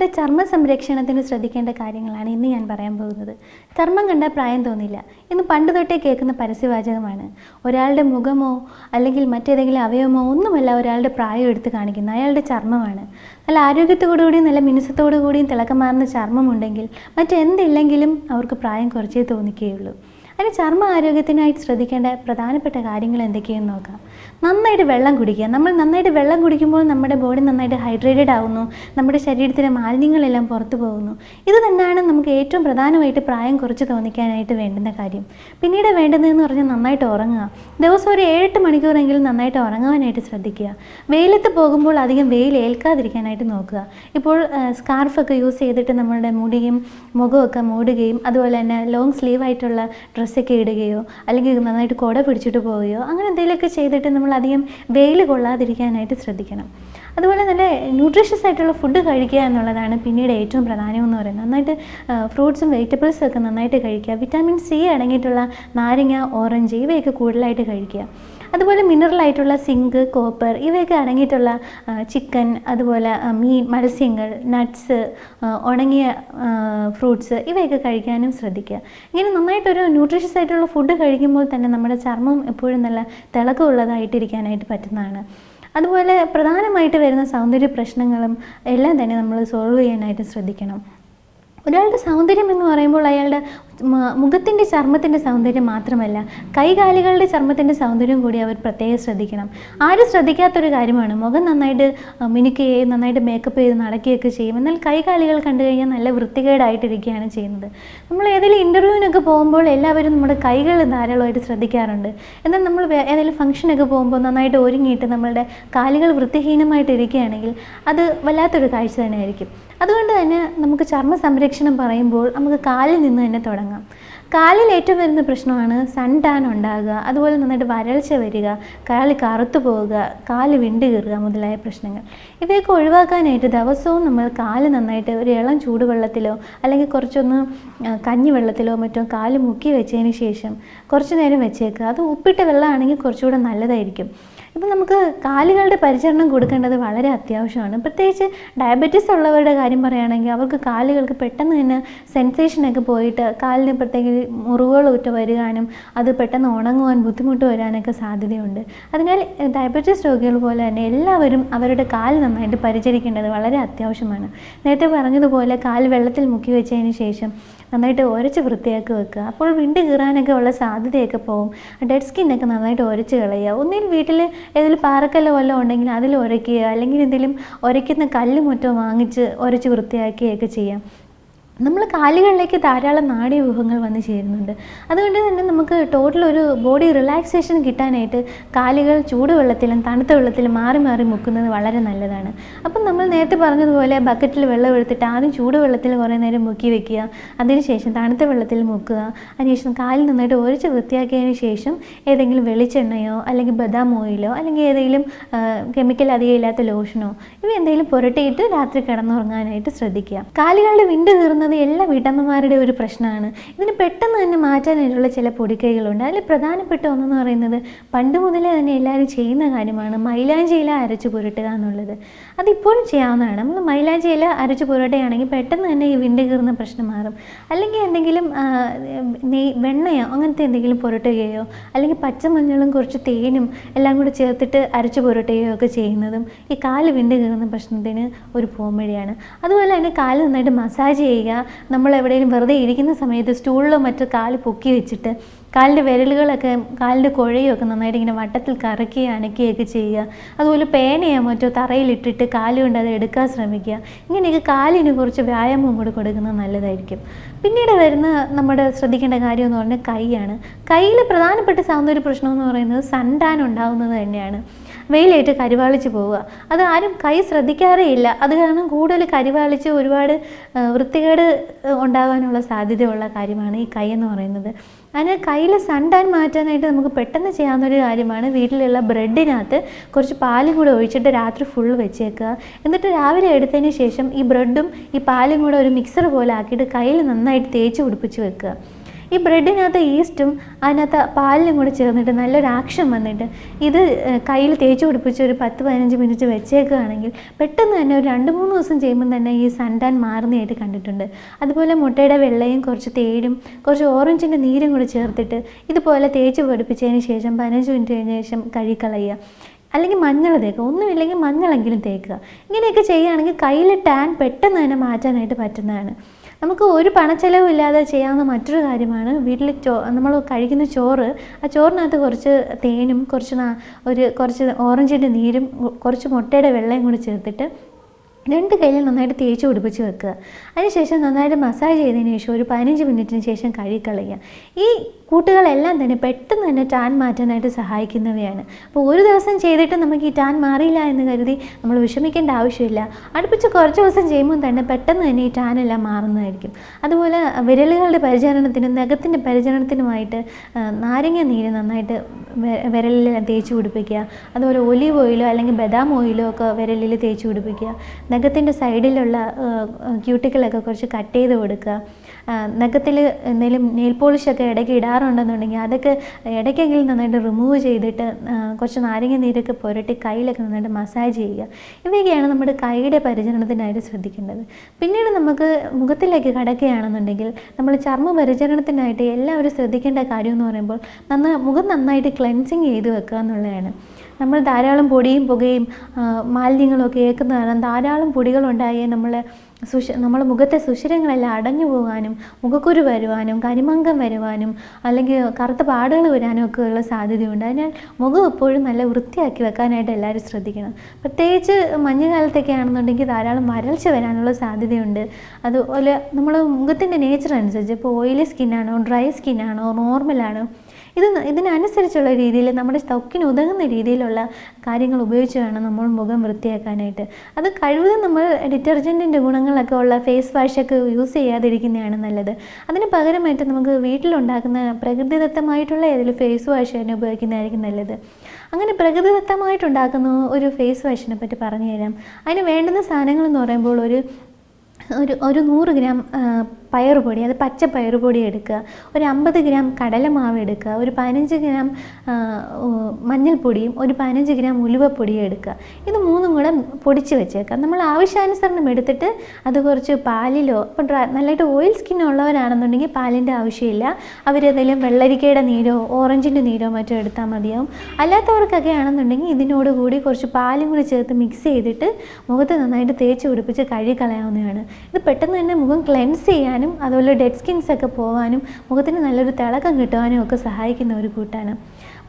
സ്ത്രീകളുടെ ചർമ്മ സംരക്ഷണത്തിന് ശ്രദ്ധിക്കേണ്ട കാര്യങ്ങളാണ് ഇന്ന് ഞാൻ പറയാൻ പോകുന്നത്. ചർമ്മം കണ്ടാൽ പ്രായം തോന്നില്ല. ഇന്ന് പണ്ട് തൊട്ടേ കേൾക്കുന്ന പരസ്യവാചകമാണ്. ഒരാളുടെ മുഖമോ അല്ലെങ്കിൽ മറ്റേതെങ്കിലും അവയവമോ ഒന്നുമല്ല ഒരാളുടെ പ്രായം എടുത്ത് കാണിക്കുന്നത്. അയാളുടെ ചർമ്മമാണ്. നല്ല ആരോഗ്യത്തോടു കൂടിയും നല്ല മിനുസത്തോടു കൂടിയും തിളക്കമാർന്ന ചർമ്മമുണ്ടെങ്കിൽ മറ്റെന്തില്ലെങ്കിലും അവർക്ക് പ്രായം കുറച്ചേ തോന്നിക്കുകയുള്ളൂ അതിന് ചർമ്മ ആരോഗ്യത്തിനായിട്ട് ശ്രദ്ധിക്കേണ്ട പ്രധാനപ്പെട്ട കാര്യങ്ങൾ എന്തൊക്കെയെന്ന് നോക്കാം. നന്നായിട്ട് വെള്ളം കുടിക്കുക. നമ്മൾ നന്നായിട്ട് വെള്ളം കുടിക്കുമ്പോൾ നമ്മുടെ ബോഡി നന്നായിട്ട് ഹൈഡ്രേറ്റഡ് ആവുന്നു. നമ്മുടെ ശരീരത്തിലെ മാലിന്യങ്ങളെല്ലാം പുറത്തു പോകുന്നു. ഇത് തന്നെയാണ് നമുക്ക് ഏറ്റവും പ്രധാനമായിട്ട് പ്രായം കുറച്ച് തോന്നിക്കാനായിട്ട് വേണ്ടുന്ന കാര്യം. പിന്നീട് വേണ്ടതെന്ന് പറഞ്ഞാൽ നന്നായിട്ട് ഉറങ്ങുക. ദിവസം ഒരു ഏഴെട്ട് മണിക്കൂറെങ്കിലും നന്നായിട്ട് ഉറങ്ങാനായിട്ട് ശ്രദ്ധിക്കുക. വെയിലത്ത് പോകുമ്പോൾ അധികം വെയിൽ ഏൽക്കാതിരിക്കാനായിട്ട് നോക്കുക. ഇപ്പോൾ സ്കാർഫൊക്കെ യൂസ് ചെയ്തിട്ട് നമ്മളുടെ മുടിയും മുഖമൊക്കെ മൂടുകയും അതുപോലെ തന്നെ ലോങ് സ്ലീവ് ആയിട്ടുള്ള ഡ്രസ്സൊക്കെ ഇടുകയോ അല്ലെങ്കിൽ നന്നായിട്ട് കുട പിടിച്ചിട്ട് പോവുകയോ അങ്ങനെ എന്തെങ്കിലുമൊക്കെ ചെയ്തിട്ട് നമ്മൾ അധികം വെയിൽ കൊള്ളാതിരിക്കാനായിട്ട് ശ്രദ്ധിക്കണം. അതുപോലെ നല്ല ന്യൂട്രീഷ്യസ് ആയിട്ടുള്ള ഫുഡ് കഴിക്കുക എന്നുള്ളതാണ് പിന്നീട് ഏറ്റവും പ്രധാനമെന്ന് പറയുന്നത്. നന്നായിട്ട് ഫ്രൂട്ട്സും വെജിറ്റബിൾസും ഒക്കെ നന്നായിട്ട് കഴിക്കുക. വിറ്റാമിൻ സി അടങ്ങിയിട്ടുള്ള നാരങ്ങ ഓറഞ്ച് ഇവയൊക്കെ കൂടുതലായിട്ട് കഴിക്കുക. അതുപോലെ മിനറൽ ആയിട്ടുള്ള സിങ്ക് കോപ്പർ ഇവയൊക്കെ അടങ്ങിയിട്ടുള്ള ചിക്കൻ അതുപോലെ മീൻ മത്സ്യങ്ങൾ നട്ട്സ് ഉണങ്ങിയ ഫ്രൂട്ട്സ് ഇവയൊക്കെ കഴിക്കാനും ശ്രദ്ധിക്കുക. ഇങ്ങനെ നന്നായിട്ടൊരു ന്യൂട്രീഷ്യസ് ആയിട്ടുള്ള ഫുഡ് കഴിക്കുമ്പോൾ തന്നെ നമ്മുടെ ചർമ്മം എപ്പോഴും നല്ല തിളക്കമുള്ളതായിട്ടിരിക്കാനായിട്ട് പറ്റുന്നതാണ്. അതുപോലെ പ്രധാനമായിട്ട് വരുന്ന സൗന്ദര്യ പ്രശ്നങ്ങളും എല്ലാം തന്നെ നമ്മൾ സോൾവ് ചെയ്യാനായിട്ട് ശ്രദ്ധിക്കണം. ഒരാളുടെ സൗന്ദര്യം എന്ന് പറയുമ്പോൾ അയാളുടെ മുഖത്തിന്റെ ചർമ്മത്തിന്റെ സൗന്ദര്യം മാത്രമല്ല കൈകാലുകളുടെ ചർമ്മത്തിന്റെ സൗന്ദര്യം കൂടി അവർ പ്രത്യേകം ശ്രദ്ധിക്കണം. ആരും ശ്രദ്ധിക്കാത്തൊരു കാര്യമാണ് മുഖം നന്നായിട്ട് മിനുക്ക് മിനുക്കുകയും നന്നായിട്ട് മേക്കപ്പ് ചെയ്ത് നടക്കുകയൊക്കെ ചെയ്യും. എന്നാൽ കൈകാലുകൾ കണ്ടു കഴിഞ്ഞാൽ നല്ല വൃത്തികേടായിട്ടിരിക്കുകയാണ് ചെയ്യുന്നത്. നമ്മൾ ഏതെങ്കിലും ഇന്റർവ്യൂവിനൊക്കെ പോകുമ്പോൾ എല്ലാവരും നമ്മുടെ കൈകൾ ധാരാളമായിട്ട് ശ്രദ്ധിക്കാറുണ്ട്. എന്നാൽ നമ്മൾ ഏതെങ്കിലും ഫംഗ്ഷനൊക്കെ പോകുമ്പോൾ നന്നായിട്ട് ഒരുങ്ങിയിട്ട് നമ്മളുടെ കാലുകൾ വൃത്തിഹീനമായിട്ട് ഇരിക്കുകയാണെങ്കിൽ അത് വല്ലാത്തൊരു കാഴ്ച തന്നെയായിരിക്കും. അതുകൊണ്ട് തന്നെ നമുക്ക് ചർമ്മ സംരക്ഷണം പറയുമ്പോൾ നമുക്ക് കാലിൽ നിന്ന് തന്നെ തുടങ്ങാം കാലിൽ ഏറ്റവും വരുന്ന പ്രശ്നമാണ് സൺ ടാൻ ഉണ്ടാകുക അതുപോലെ നന്നായിട്ട് വരൾച്ച വരിക കാൽ കറുത്തു പോവുക കാൽ വിണ്ടു കയറുക മുതലായ പ്രശ്നങ്ങൾ. ഇവയൊക്കെ ഒഴിവാക്കാനായിട്ട് ദിവസവും നമ്മൾ കാൽ നന്നായിട്ട് ഒരു ഇളം ചൂടുവെള്ളത്തിലോ അല്ലെങ്കിൽ കുറച്ചൊന്ന് കഞ്ഞി കഞ്ഞിവെള്ളത്തിലോ മറ്റോ കാൽ മുക്കി വെച്ചതിന് ശേഷം കുറച്ച് നേരം വെച്ചേക്കുക. അത് ഉപ്പിട്ട വെള്ളമാണെങ്കിൽ കുറച്ചുകൂടെ നല്ലതായിരിക്കും. ഇപ്പം നമുക്ക് കാലുകളുടെ പരിചരണം കൊടുക്കേണ്ടത് വളരെ അത്യാവശ്യമാണ്. പ്രത്യേകിച്ച് ഡയബറ്റീസ് ഉള്ളവരുടെ കാര്യം പറയുകയാണെങ്കിൽ അവർക്ക് കാലുകൾക്ക് പെട്ടെന്ന് തന്നെ സെൻസേഷനൊക്കെ പോയിട്ട് കാലിന് പ്രത്യേക മുറിവുകൾ ഉറ്റ വരികാനും അത് പെട്ടെന്ന് ഉണങ്ങുവാൻ ബുദ്ധിമുട്ട് വരാനൊക്കെ സാധ്യതയുണ്ട്. അതിനാൽ ഡയബറ്റീസ് രോഗികൾ പോലെ തന്നെ എല്ലാവരും അവരുടെ കാൽ നന്നായിട്ട് പരിചരിക്കേണ്ടത് വളരെ അത്യാവശ്യമാണ്. നേരത്തെ പറഞ്ഞതുപോലെ കാൽ വെള്ളത്തിൽ മുക്കി വെച്ചതിന് ശേഷം നന്നായിട്ട് ഉരച്ച് വൃത്തിയാക്കി വെക്കുക. അപ്പോൾ വിണ്ട് കീറാനൊക്കെ ഉള്ള സാധ്യതയൊക്കെ പോകും ഡെഡ് സ്കിന്നൊക്കെ നന്നായിട്ട് ഉരച്ച് കളയുക. ഒന്നിൽ വീട്ടിൽ ഏതെങ്കിലും പാറക്കല്ലോ വല്ലതും ഉണ്ടെങ്കിൽ അതിൽ ഉരയ്ക്കുക അല്ലെങ്കിൽ എന്തെങ്കിലും ഉരയ്ക്കുന്ന കല്ല് വാങ്ങിച്ച് ഉരച്ച് വൃത്തിയാക്കുകയൊക്കെ ചെയ്യാം. നമ്മൾ കാലുകളിലേക്ക് ധാരാളം നാഡീവ്യൂഹങ്ങൾ വന്ന് ചേരുന്നുണ്ട്. അതുകൊണ്ട് തന്നെ നമുക്ക് ടോട്ടൽ ഒരു ബോഡി റിലാക്സേഷൻ കിട്ടാനായിട്ട് കാലുകൾ ചൂടുവെള്ളത്തിലും തണുത്ത വെള്ളത്തിലും മാറി മാറി മുക്കുന്നത് വളരെ നല്ലതാണ്. അപ്പം നമ്മൾ നേരത്തെ പറഞ്ഞതുപോലെ ബക്കറ്റിൽ വെള്ളം എടുത്തിട്ട് ആദ്യം ചൂടുവെള്ളത്തിൽ കുറേ നേരം മുക്കി വെക്കുക. അതിനുശേഷം തണുത്ത വെള്ളത്തിൽ മുക്കുക. അതിനുശേഷം കാലിൽ നന്നായിട്ട് ഒഴിച്ച് വൃത്തിയാക്കിയതിന് ശേഷം ഏതെങ്കിലും വെളിച്ചെണ്ണയോ അല്ലെങ്കിൽ ബദാം ഓയിലോ അല്ലെങ്കിൽ ഏതെങ്കിലും കെമിക്കൽ അധികം ഇല്ലാത്ത ലോഷനോ ഇവ എന്തെങ്കിലും പുരട്ടിയിട്ട് രാത്രി കിടന്നുറങ്ങാനായിട്ട് ശ്രദ്ധിക്കുക. കാലുകളുടെ വിണ്ട് കീറുന്നത് എല്ലാ വീട്ടമ്മമാരുടെ ഒരു പ്രശ്നമാണ്. ഇതിന് പെട്ടെന്ന് തന്നെ മാറ്റാനായിട്ടുള്ള ചില പൊടിക്കൈകളുണ്ട്. അതിൽ പ്രധാനപ്പെട്ട ഒന്നെന്ന് പറയുന്നത് പണ്ട് മുതലേ തന്നെ എല്ലാവരും ചെയ്യുന്ന കാര്യമാണ് മൈലാഞ്ചിയില അരച്ചു പുരട്ടുക എന്നുള്ളത്. അതിപ്പോഴും ചെയ്യാവുന്നതാണ്. നമ്മൾ മൈലാഞ്ചിയില അരച്ച് പുരട്ടുകയാണെങ്കിൽ പെട്ടെന്ന് തന്നെ ഈ വിണ്ട് കീറുന്ന പ്രശ്നം മാറും. അല്ലെങ്കിൽ എന്തെങ്കിലും നെയ് വെണ്ണയോ അങ്ങനത്തെ എന്തെങ്കിലും പുരട്ടുകയോ അല്ലെങ്കിൽ പച്ചമഞ്ഞളും കുറച്ച് തേനും എല്ലാം കൂടി ചേർത്തിട്ട് അരച്ച് പുരട്ടുകയോ ഒക്കെ ചെയ്യുന്നതും ഈ കാൽ വിണ്ട് കീറുന്ന പ്രശ്നത്തിന് ഒരു പോംവഴിയാണ്. അതുപോലെ തന്നെ കാൽ നന്നായിട്ട് മസാജ് ചെയ്യുക നമ്മൾ എവിടെയെങ്കിലും വെറുതെ ഇരിക്കുന്ന സമയത്ത് സ്റ്റൂളിലോ മറ്റു കാൽ പൊക്കി വെച്ചിട്ട് കാലിന്റെ വിരലുകളൊക്കെ കാലിന്റെ കുഴയൊക്കെ നന്നായിട്ട് ഇങ്ങനെ വട്ടത്തിൽ കറക്കി അനക്കുകയൊക്കെ ചെയ്യുക. അതുപോലെ പേനയോ മറ്റോ തറയിലിട്ടിട്ട് കാൽ കൊണ്ട് അത് എടുക്കാൻ ശ്രമിക്കുക. ഇങ്ങനെയൊക്കെ കാലിന് കുറച്ച് വ്യായാമം കൂടി കൊടുക്കുന്നത് നല്ലതായിരിക്കും. പിന്നീട് വരുന്ന നമ്മുടെ ശ്രദ്ധിക്കേണ്ട കാര്യം എന്ന് പറഞ്ഞാൽ കൈയാണ്. കയ്യിൽ പ്രധാനപ്പെട്ട സൗന്ദര്യ പ്രശ്നം എന്ന് പറയുന്നത് സൺടാൻ ഉണ്ടാകുന്നത് തന്നെയാണ്. വെയിലേറ്റ് കരിവാളിച്ച് പോവുക. അത് ആരും കൈ ശ്രദ്ധിക്കാറേ ഇല്ല അത് കാരണം കൂടുതൽ കരിവാളിച്ച് ഒരുപാട് വൃത്തികേട് ഉണ്ടാകാനുള്ള സാധ്യതയുള്ള കാര്യമാണ് ഈ കൈ എന്ന് പറയുന്നത്. അതിന് കയ്യിൽ സൺടാൻ മാറ്റാനായിട്ട് നമുക്ക് പെട്ടെന്ന് ചെയ്യാവുന്ന ഒരു കാര്യമാണ് വീട്ടിലുള്ള ബ്രെഡിനകത്ത് കുറച്ച് പാലും കൂടെ ഒഴിച്ചിട്ട് രാത്രി ഫുൾ വെച്ചേക്കുക. എന്നിട്ട് രാവിലെ എടുത്തതിന് ശേഷം ഈ ബ്രെഡും ഈ പാലും കൂടെ ഒരു മിക്സർ പോലെ ആക്കിയിട്ട് കയ്യിൽ നന്നായിട്ട് തേച്ച് പിടിപ്പിച്ച് വെക്കുക. ഈ ബ്രെഡിനകത്ത് ഈസ്റ്റും അതിനകത്ത് പാലിനും കൂടി ചേർന്നിട്ട് നല്ലൊരു ആക്ഷൻ വന്നിട്ട് ഇത് കയ്യിൽ തേച്ച് പിടിപ്പിച്ച് ഒരു പത്ത് പതിനഞ്ച് മിനിറ്റ് വെച്ചേക്കുകയാണെങ്കിൽ പെട്ടെന്ന് തന്നെ ഒരു രണ്ട് മൂന്ന് ദിവസം ചെയ്യുമ്പോൾ തന്നെ ഈ സൺടാൻ മാറുന്നതായിട്ട് കണ്ടിട്ടുണ്ട്. അതുപോലെ മുട്ടയുടെ വെള്ളയും കുറച്ച് തേടും കുറച്ച് ഓറഞ്ചിന്റെ നീരും കൂടി ചേർത്തിട്ട് ഇതുപോലെ തേച്ച് പിടിപ്പിച്ചതിന് ശേഷം പതിനഞ്ച് മിനിറ്റ് കഴിഞ്ഞ ശേഷം കഴിക്കളയുക അല്ലെങ്കിൽ മഞ്ഞൾ തേക്കുക. ഒന്നുമില്ലെങ്കിൽ മഞ്ഞളെങ്കിലും തേക്കുക. ഇങ്ങനെയൊക്കെ ചെയ്യുകയാണെങ്കിൽ കയ്യിൽ ടാൻ പെട്ടെന്ന് തന്നെ മാറ്റാനായിട്ട് പറ്റുന്നതാണ്. നമുക്ക് ഒരു പണച്ചെലവില്ലാതെ ചെയ്യാവുന്ന മറ്റൊരു കാര്യമാണ് വീട്ടിൽ ചോ നമ്മൾ കഴിക്കുന്ന ചോറ്. ആ ചോറിനകത്ത് കുറച്ച് തേനും കുറച്ച് ഒരു കുറച്ച് ഓറഞ്ചിന്റെ നീരും കുറച്ച് മുട്ടയുടെ വെള്ളയും കൂടി ചേർത്തിട്ട് രണ്ട് കയ്യിൽ നന്നായിട്ട് തേച്ച് പിടിപ്പിച്ച് വെക്കുക. അതിനുശേഷം നന്നായിട്ട് മസാജ് ചെയ്തതിന് ശേഷം ഒരു പതിനഞ്ച് മിനിറ്റിന് ശേഷം കഴുകിക്കളയുക ഈ കൂട്ടുകളെല്ലാം തന്നെ പെട്ടെന്ന് തന്നെ ടാൻ മാറ്റാനായിട്ട് സഹായിക്കുന്നവയാണ്. അപ്പോൾ ഒരു ദിവസം ചെയ്തിട്ട് നമുക്ക് ഈ ടാൻ മാറിയില്ല എന്ന് കരുതി നമ്മൾ വിഷമിക്കേണ്ട ആവശ്യമില്ല. അടുപ്പിച്ച് കുറച്ച് ദിവസം ചെയ്യുമ്പോൾ തന്നെ പെട്ടെന്ന് തന്നെ ഈ ടാൻ എല്ലാം മാറുന്നതായിരിക്കും. അതുപോലെ വിരലുകളുടെ പരിചരണത്തിനും നഖത്തിന്റെ പരിചരണത്തിനുമായിട്ട് നാരങ്ങ നീര് നന്നായിട്ട് വിരലിൽ തേച്ച് പിടിപ്പിക്കുക. അതുപോലെ ഒലിവ് ഓയിലോ അല്ലെങ്കിൽ ബദാം ഓയിലോ ഒക്കെ വിരലിൽ തേച്ച് പിടിപ്പിക്കുക. നഖത്തിന്റെ സൈഡിലുള്ള ക്യൂട്ടിക്കളൊക്കെ കുറച്ച് കട്ട് ചെയ്ത് കൊടുക്കുക. നഖത്തിൽ എന്തെങ്കിലും നെയിൽ പോളിഷൊക്കെ ഇടയ്ക്ക് ഇടാറുണ്ടെന്നുണ്ടെങ്കിൽ അതൊക്കെ ഇടയ്ക്കെങ്കിലും നന്നായിട്ട് റിമൂവ് ചെയ്തിട്ട് കുറച്ച് നാരങ്ങ നീരൊക്കെ പുരട്ടി കയ്യിലൊക്കെ നന്നായിട്ട് മസാജ് ചെയ്യുക. ഇവയൊക്കെയാണ് നമ്മുടെ കൈയുടെ പരിചരണത്തിനായിട്ട് ശ്രദ്ധിക്കേണ്ടത്. പിന്നീട് നമുക്ക് മുഖത്തിലേക്ക് കടക്കുകയാണെന്നുണ്ടെങ്കിൽ നമ്മൾ ചർമ്മ പരിചരണത്തിനായിട്ട് എല്ലാവരും ശ്രദ്ധിക്കേണ്ട കാര്യം എന്ന് പറയുമ്പോൾ നന്ന മുഖം നന്നായിട്ട് ക്ലെൻസിങ് ചെയ്ത് വെക്കുക എന്നുള്ളതാണ്. നമ്മൾ ധാരാളം പൊടിയും പുകയും മാലിന്യങ്ങളൊക്കെ ഏൽക്കുന്ന കാരണം ധാരാളം പൊടികളുണ്ടായി നമ്മൾ സുഷ നമ്മുടെ മുഖത്തെ സുഷിരങ്ങളെല്ലാം അടഞ്ഞു പോകാനും മുഖക്കുരു വരുവാനും കരിമങ്കം വരുവാനും അല്ലെങ്കിൽ കറുത്ത പാടുകൾ വരാനും ഒക്കെ ഉള്ള സാധ്യതയുണ്ട്. അതിനാൽ മുഖം എപ്പോഴും നല്ല വൃത്തിയാക്കി വെക്കാനായിട്ട് എല്ലാവരും ശ്രദ്ധിക്കണം. പ്രത്യേകിച്ച് മഞ്ഞുകാലത്തൊക്കെ ആണെന്നുണ്ടെങ്കിൽ ധാരാളം വരൾച്ച വരാനുള്ള സാധ്യതയുണ്ട്. അതുപോലെ നമ്മൾ മുഖത്തിന്റെ നേച്ചർ അനുസരിച്ച് ഇപ്പോൾ ഓയിലി സ്കിന്നാണോ ഡ്രൈ സ്കിന്നാണോ നോർമലാണോ ഇത് ഇതിനനുസരിച്ചുള്ള രീതിയിൽ നമ്മുടെ ത്വക്കിന് ഉതകുന്ന രീതിയിലുള്ള കാര്യങ്ങൾ ഉപയോഗിച്ച് വേണം നമ്മൾ മുഖം വൃത്തിയാക്കാനായിട്ട്. അത് കഴിവതും നമ്മൾ ഡിറ്റർജന്റിന്റെ ഗുണങ്ങളൊക്കെ ഉള്ള ഫേസ് വാഷൊക്കെ യൂസ് ചെയ്യാതിരിക്കുന്നതാണ് നല്ലത്. അതിന് പകരമായിട്ട് നമുക്ക് വീട്ടിലുണ്ടാക്കുന്ന പ്രകൃതിദത്തമായിട്ടുള്ള ഏതെങ്കിലും ഫേസ് വാഷ് തന്നെ ഉപയോഗിക്കുന്നതായിരിക്കും നല്ലത്. അങ്ങനെ പ്രകൃതിദത്തമായിട്ടുണ്ടാക്കുന്ന ഒരു ഫേസ് വാഷിനെ പറ്റി പറഞ്ഞു തരാം അതിന് വേണ്ടുന്ന സാധനങ്ങൾ എന്ന് പറയുമ്പോൾ ഒരു ഒരു ഒരു നൂറ് ഗ്രാം പയറുപൊടി അത് പച്ച പയറുപൊടി എടുക്കുക. ഒരു അമ്പത് ഗ്രാം കടലമാവ് എടുക്കുക. ഒരു പതിനഞ്ച് ഗ്രാം മഞ്ഞൾപ്പൊടിയും ഒരു പതിനഞ്ച് ഗ്രാം ഉലുവപ്പൊടിയും എടുക്കുക. ഇത് മൂന്നും കൂടെ പൊടിച്ച് വെച്ചേക്കാം നമ്മൾ ആവശ്യാനുസരണം എടുത്തിട്ട് അത് കുറച്ച് പാലിലോ ഇപ്പോൾ ഡ്രൈ നല്ലതായിട്ട് ഓയിൽ സ്കിൻ ഉള്ളവരാണെന്നുണ്ടെങ്കിൽ പാലിന്റെ ആവശ്യമില്ല. അവരേതെങ്കിലും വെള്ളരിക്കയുടെ നീരോ ഓറഞ്ചിന്റെ നീരോ മറ്റോ എടുത്താൽ മതിയാവും. അല്ലാത്തവർക്കൊക്കെ ആണെന്നുണ്ടെങ്കിൽ ഇതിനോട് കൂടി കുറച്ച് പാലും കൂടി ചേർത്ത് മിക്സ് ചെയ്തിട്ട് മുഖത്ത് നന്നായിട്ട് തേച്ച് പിടിപ്പിച്ച് കഴുകി കളയാവുന്നതാണ്. ഇത് പെട്ടെന്ന് തന്നെ മുഖം ക്ലെൻസ് ചെയ്യാനും അതുപോലെ ഡെഡ് സ്കിൻസ് ഒക്കെ പോകാനും മുഖത്തിന് നല്ലൊരു തിളക്കം കിട്ടുവാനും ഒക്കെ സഹായിക്കുന്ന ഒരു കൂട്ടാണ്.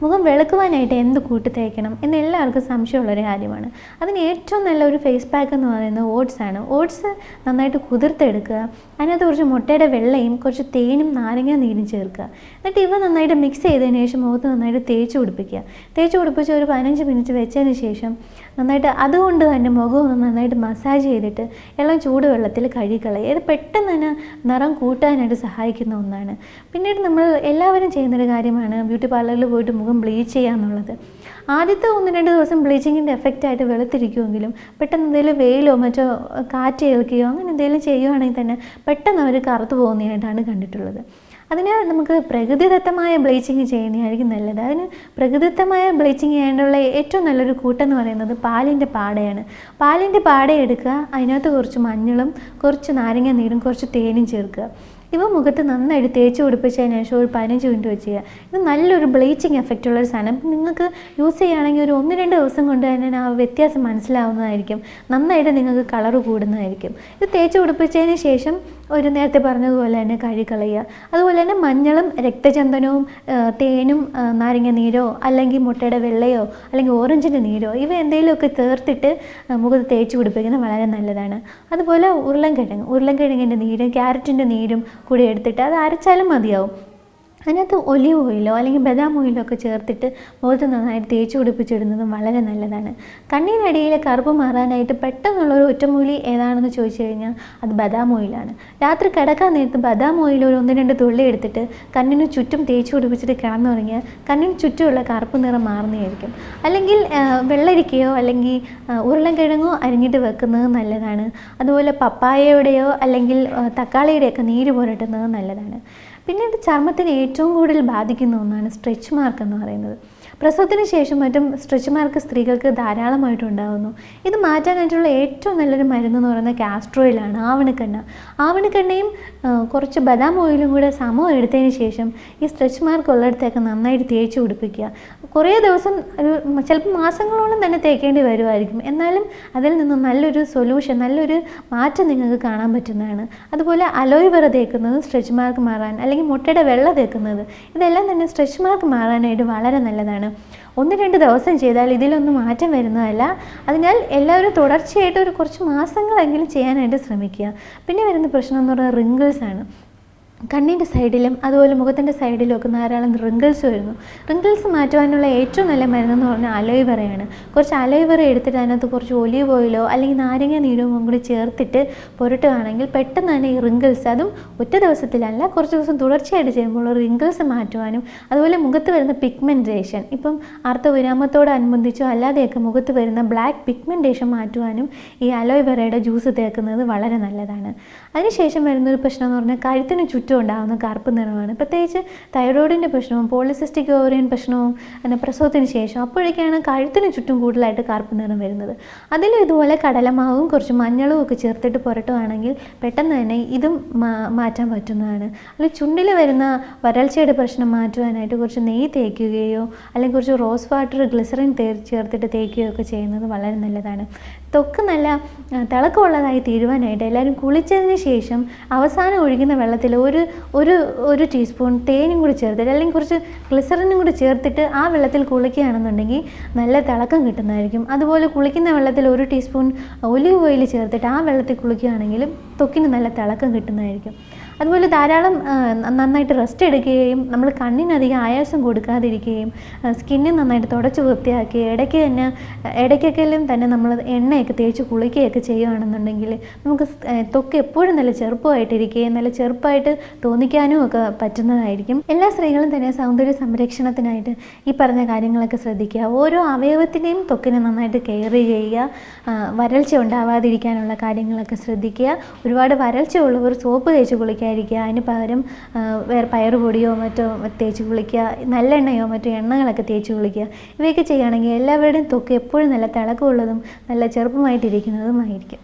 മുഖം വെളുക്കുവാനായിട്ട് എന്ത് കൂട്ട് തേക്കണം എന്ന് എല്ലാവർക്കും സംശയമുള്ളൊരു കാര്യമാണ്. അതിന് ഏറ്റവും നല്ല ഒരു ഫേസ് പാക്ക് എന്ന് പറയുന്നത് ഓട്സ് ആണ്. ഓട്സ് നന്നായിട്ട് കുതിർത്തെടുക്കുക. അതിനകത്ത് കുറച്ച് മുട്ടയുടെ വെള്ളയും കുറച്ച് തേനും നാരങ്ങ നീരും ചേർക്കുക. എന്നിട്ട് ഇവ നന്നായിട്ട് മിക്സ് ചെയ്തതിന് ശേഷം മുഖത്ത് നന്നായിട്ട് തേച്ച് പിടിപ്പിക്കുക. തേച്ച് പിടിപ്പിച്ച് ഒരു പതിനഞ്ച് മിനിറ്റ് വെച്ചതിന് ശേഷം നന്നായിട്ട് അതുകൊണ്ട് തന്നെ മുഖം നന്നായിട്ട് മസാജ് ചെയ്തിട്ട് ഇളം ചൂടുവെള്ളത്തിൽ കഴുകിക്കളയുക. ഇത് പെട്ടെന്ന് തന്നെ നിറം കൂട്ടാനായിട്ട് സഹായിക്കുന്ന ഒന്നാണ്. പിന്നീട് നമ്മൾ എല്ലാവരും ചെയ്യുന്നൊരു കാര്യമാണ് ബ്യൂട്ടി പാർലറിൽ പോയിട്ട് മുഖം ബ്ലീച്ച് ചെയ്യുക എന്നുള്ളത് ആദ്യത്തെ ഒന്ന് രണ്ട് ദിവസം ബ്ലീച്ചിങ്ങിന്റെ എഫക്റ്റ് ആയിട്ട് വെളുത്തിരിക്കുമെങ്കിലും പെട്ടെന്ന് എന്തെങ്കിലും വെയിലോ മറ്റോ കാറ്റ് ഏൽക്കുകയോ അങ്ങനെ എന്തെങ്കിലും ചെയ്യുവാണെങ്കിൽ തന്നെ പെട്ടെന്ന് അവർ കറുത്തു പോകുന്നതായിട്ടാണ് കണ്ടിട്ടുള്ളത്. അതിന് നമുക്ക് പ്രകൃതിദത്തമായ ബ്ലീച്ചിങ് ചെയ്യുന്നതായിരിക്കും നല്ലത്. അതിന് പ്രകൃതിദത്തമായ ബ്ലീച്ചിങ് ചെയ്യാനുള്ള ഏറ്റവും നല്ലൊരു കൂട്ടെന്ന് പറയുന്നത് പാലിന്റെ പാടയാണ്. പാലിന്റെ പാട എടുക്കുക അതിനകത്ത് കുറച്ച് മഞ്ഞളും കുറച്ച് നാരങ്ങ നീരും കുറച്ച് തേനും ചേർക്കുക. ഇവ മുഖത്ത് നന്നായിട്ട് തേച്ച് പിടിപ്പിച്ചതിന് ശേഷം ഒരു പതിനഞ്ച് മിനിറ്റ് വെച്ച് ചെയ്യുക. ഇത് നല്ലൊരു ബ്ലീച്ചിങ് എഫക്റ്റ് ഉള്ള ഒരു സാധനം നിങ്ങൾക്ക് യൂസ് ചെയ്യുകയാണെങ്കിൽ ഒരു ഒന്ന് രണ്ട് ദിവസം കൊണ്ട് തന്നെ ആ വ്യത്യാസം മനസ്സിലാവുന്നതായിരിക്കും. നന്നായിട്ട് നിങ്ങൾക്ക് കളറ് കൂടുന്നതായിരിക്കും. ഇത് തേച്ച് പിടിപ്പിച്ചതിന് ശേഷം ഒരു നേരത്തെ പറഞ്ഞതുപോലെ തന്നെ കഴുകളയുക അതുപോലെ തന്നെ മഞ്ഞളും രക്തചന്ദനവും തേനും നാരങ്ങ നീരോ അല്ലെങ്കിൽ മുട്ടയുടെ വെള്ളയോ അല്ലെങ്കിൽ ഓറഞ്ചിന്റെ നീരോ ഇവ എന്തെങ്കിലുമൊക്കെ ചേർത്തിട്ട് മുഖത്ത് തേച്ച് പിടിപ്പിക്കുന്നത് വളരെ നല്ലതാണ്. അതുപോലെ ഉരുളൻകിഴങ്ങ് ഉരുളൻകിഴങ്ങിന്റെ നീരും ക്യാരറ്റിന്റെ നീരും കൂടി എടുത്തിട്ട് അത് അരച്ചാലും മതിയാവും. അതിനകത്ത് ഒലിവ് ഓയിലോ അല്ലെങ്കിൽ ബദാം ഓയിലോ ഒക്കെ ചേർത്തിട്ട് മുഖത്ത് നന്നായിട്ട് തേച്ച് പിടിപ്പിച്ചിടുന്നതും വളരെ നല്ലതാണ്. കണ്ണിനടിയിലെ കറുപ്പ് മാറാനായിട്ട് പെട്ടെന്നുള്ള ഒരു ഒറ്റമൂലി ഏതാണെന്ന് ചോദിച്ചു കഴിഞ്ഞാൽ അത് ബദാം ഓയിലാണ്. രാത്രി കിടക്കാൻ നേരത്ത് ബദാം ഓയിൽ ഒരു ഒന്ന് രണ്ട് തുള്ളി എടുത്തിട്ട് കണ്ണിന് ചുറ്റും തേച്ച് പിടിപ്പിച്ചിട്ട് കിടന്നുറങ്ങിയാൽ കണ്ണിന് ചുറ്റുമുള്ള കറുപ്പ് നിറം മാറുന്നതായിരിക്കും. അല്ലെങ്കിൽ വെള്ളരിക്കയോ അല്ലെങ്കിൽ ഉരുളൻകിഴങ്ങോ അരിഞ്ഞിട്ട് വെക്കുന്നത് നല്ലതാണ്. അതുപോലെ പപ്പായയുടെയോ അല്ലെങ്കിൽ തക്കാളിയുടെയൊക്കെ നീര് പുരട്ടുന്നത് നല്ലതാണ്. പിന്നീട് ചർമ്മത്തിന് ഏറ്റവും കൂടുതൽ ബാധിക്കുന്ന ഒന്നാണ് സ്ട്രെച്ച് മാർക്ക് എന്ന് പറയുന്നത്. പ്രസവത്തിന് ശേഷം മറ്റും സ്ട്രെച്ച് മാർക്ക് സ്ത്രീകൾക്ക് ധാരാളമായിട്ട് ഉണ്ടാകുന്നു ഇത് മാറ്റാനായിട്ടുള്ള ഏറ്റവും നല്ലൊരു മരുന്ന് എന്ന് പറയുന്നത് കാസ്ട്രോയിലാണ് ആവണക്കെണ്ണ. ആവണക്കെണ്ണയും കുറച്ച് ബദാം ഓയിലും കൂടെ സമം എടുത്തതിന് ശേഷം ഈ സ്ട്രെച്ച് മാർക്ക് ഉള്ളിടത്തേക്ക് നന്നായിട്ട് തേച്ച് പിടിപ്പിക്കുക. കുറേ ദിവസം ഒരു ചിലപ്പോൾ മാസങ്ങളോളം തന്നെ തേക്കേണ്ടി വരുമായിരിക്കും. എന്നാലും അതിൽ നിന്ന് നല്ലൊരു സൊല്യൂഷൻ നല്ലൊരു മാറ്റം നിങ്ങൾക്ക് കാണാൻ പറ്റുന്നതാണ്. അതുപോലെ അലോയിവറ തേക്കുന്നത് സ്ട്രെച്ച് മാർക്ക് മാറാൻ അല്ലെങ്കിൽ മുട്ടയുടെ വെള്ള തേക്കുന്നത് ഇതെല്ലാം തന്നെ സ്ട്രെച്ച് മാർക്ക് മാറാനായിട്ട് വളരെ നല്ലതാണ്. ഒന്ന് രണ്ട് ദിവസം ചെയ്താൽ ഇതിലൊന്നും മാറ്റം വരുന്നതല്ല. അതിനാൽ എല്ലാവരും തുടർച്ചയായിട്ട് ഒരു കുറച്ച് മാസങ്ങളെങ്കിലും ചെയ്യാനായിട്ട് ശ്രമിക്കുക. പിന്നെ വരുന്ന പ്രശ്നം എന്ന് പറയുന്നത് റിങ്കിൾസ് ആണ്. കണ്ണിന്റെ സൈഡിലും അതുപോലെ മുഖത്തിന്റെ സൈഡിലും ഒക്കെ ധാരാളം റിങ്കിൾസ് വരുന്നു. റിങ്കിൾസ് മാറ്റുവാനുള്ള ഏറ്റവും നല്ല മരുന്നെന്ന് പറഞ്ഞാൽ അലോയ്വെറയാണ് കുറച്ച് അലോയ്വെറ എടുത്തിട്ട് അതിനകത്ത് കുറച്ച് ഒലീവ് ഓയിലോ അല്ലെങ്കിൽ നാരങ്ങ നീരും കൂടി ചേർത്തിട്ട് പുരട്ടുകയാണെങ്കിൽ പെട്ടെന്ന് തന്നെ ഈ റിങ്കിൾസ് അതും ഒറ്റ ദിവസത്തിലല്ല കുറച്ച് ദിവസം തുടർച്ചയായിട്ട് ചെയ്യുമ്പോൾ റിങ്കിൾസ് മാറ്റുവാനും അതുപോലെ മുഖത്ത് വരുന്ന പിഗ്മെന്റേഷൻ ഇപ്പം അർത്ഥവിരാമത്തോടനുബന്ധിച്ചോ അല്ലാതെയൊക്കെ മുഖത്ത് വരുന്ന ബ്ലാക്ക് പിഗ്മെന്റേഷൻ മാറ്റുവാനും ഈ അലോയ്വെറയുടെ ജ്യൂസ് തേക്കുന്നത് വളരെ നല്ലതാണ്. അതിനുശേഷം വരുന്നൊരു പ്രശ്നം എന്ന് പറഞ്ഞാൽ കഴുത്തിന് ചുറ്റും ഉണ്ടാകുന്ന കറുപ്പ് നിറമാണ്. പ്രത്യേകിച്ച് തൈറോയിഡിന്റെ പ്രശ്നവും പോളിസിസ്റ്റിക് ഓവറിയൻ പ്രശ്നവും പിന്നെ പ്രസവത്തിന് ശേഷം അപ്പോഴേക്കാണ് കഴുത്തിന് ചുറ്റും കൂടുതലായിട്ട് കറുപ്പ് നിറം വരുന്നത്. അതിലും ഇതുപോലെ കടലമാവും കുറച്ച് മഞ്ഞളും ഒക്കെ ചേർത്തിട്ട് പുരട്ടുവാണെങ്കിൽ പെട്ടെന്ന് തന്നെ ഇതും മാറ്റാൻ പറ്റുന്നതാണ്. അല്ലെങ്കിൽ ചുണ്ടിൽ വരുന്ന വരൾച്ചയുടെ പ്രശ്നം മാറ്റുവാനായിട്ട് കുറച്ച് നെയ്യ് തേക്കുകയോ അല്ലെങ്കിൽ കുറച്ച് റോസ് വാട്ടർ ഗ്ലിസറിൻ ചേർത്തിട്ട് തേക്കുകയോ ഒക്കെ ചെയ്യുന്നത് വളരെ നല്ലതാണ്. ത്വക്ക് നല്ല തിളക്കമുള്ളതായി തീരുവാനായിട്ട് എല്ലാവരും കുളിച്ചതിന് ശേഷം അവസാനം ഒഴിക്കുന്ന വെള്ളത്തിൽ ഒരു ഒരു ഒരു ടീസ്പൂൺ തേനും കൂടി ചേർത്തിട്ട് അല്ലെങ്കിൽ കുറച്ച് ഗ്ലിസറിനും കൂടി ചേർത്തിട്ട് ആ വെള്ളത്തിൽ കുളിക്കുകയാണെന്നുണ്ടെങ്കിൽ നല്ല തിളക്കം കിട്ടുന്നതായിരിക്കും. അതുപോലെ കുളിക്കുന്ന വെള്ളത്തിൽ ഒരു ടീസ്പൂൺ ഒലിവ് ഓയിൽ ചേർത്തിട്ട് ആ വെള്ളത്തിൽ കുളിക്കുകയാണെങ്കിലും ത്വക്കിന് നല്ല തിളക്കം കിട്ടുന്നതായിരിക്കും. അതുപോലെ ധാരാളം നന്നായിട്ട് റെസ്റ്റ് എടുക്കുകയും നമ്മൾ കണ്ണിനധികം ആയാസം കൊടുക്കാതിരിക്കുകയും സ്കിന്നിൽ നന്നായിട്ട് തുടച്ച് വൃത്തിയാക്കി ഇടയ്ക്ക് തന്നെ ഇടയ്ക്കൊക്കെയും തന്നെ നമ്മൾ എണ്ണയൊക്കെ തേച്ച് കുളിക്കുകയൊക്കെ ചെയ്യുകയാണെന്നുണ്ടെങ്കിൽ നമുക്ക് തൊക്ക് എപ്പോഴും നല്ല ചെറുപ്പമായിട്ടിരിക്കുകയും നല്ല ചെറുപ്പമായിട്ട് തോന്നിക്കാനും ഒക്കെ പറ്റുന്നതായിരിക്കും. എല്ലാ സ്ത്രീകളും തന്നെ സൗന്ദര്യ സംരക്ഷണത്തിനായിട്ട് ഈ പറഞ്ഞ കാര്യങ്ങളൊക്കെ ശ്രദ്ധിക്കുക. ഓരോ അവയവത്തിനെയും തൊക്കിനെ നന്നായിട്ട് കെയർ ചെയ്യുക വരൾച്ച ഉണ്ടാവാതിരിക്കാനുള്ള കാര്യങ്ങളൊക്കെ ശ്രദ്ധിക്കുക. ഒരുപാട് വരൾച്ച ഉള്ളവർ സോപ്പ് തേച്ച് കുളിക്കാതിരിക്കുക അതിന് പകരം വേറെ പയർ പയറുപൊടിയോ മറ്റോ തേച്ച് കുളിക്കുക നല്ലെണ്ണയോ മറ്റോ എണ്ണകളൊക്കെ തേച്ച് കുളിക്കുക. ഇവയൊക്കെ ചെയ്യുകയാണെങ്കിൽ എല്ലാവരുടെയും ത്വക്ക് എപ്പോഴും നല്ല തിളക്കമുള്ളതും നല്ല ചെറുപ്പമായിട്ടിരിക്കുന്നതുമായിരിക്കും.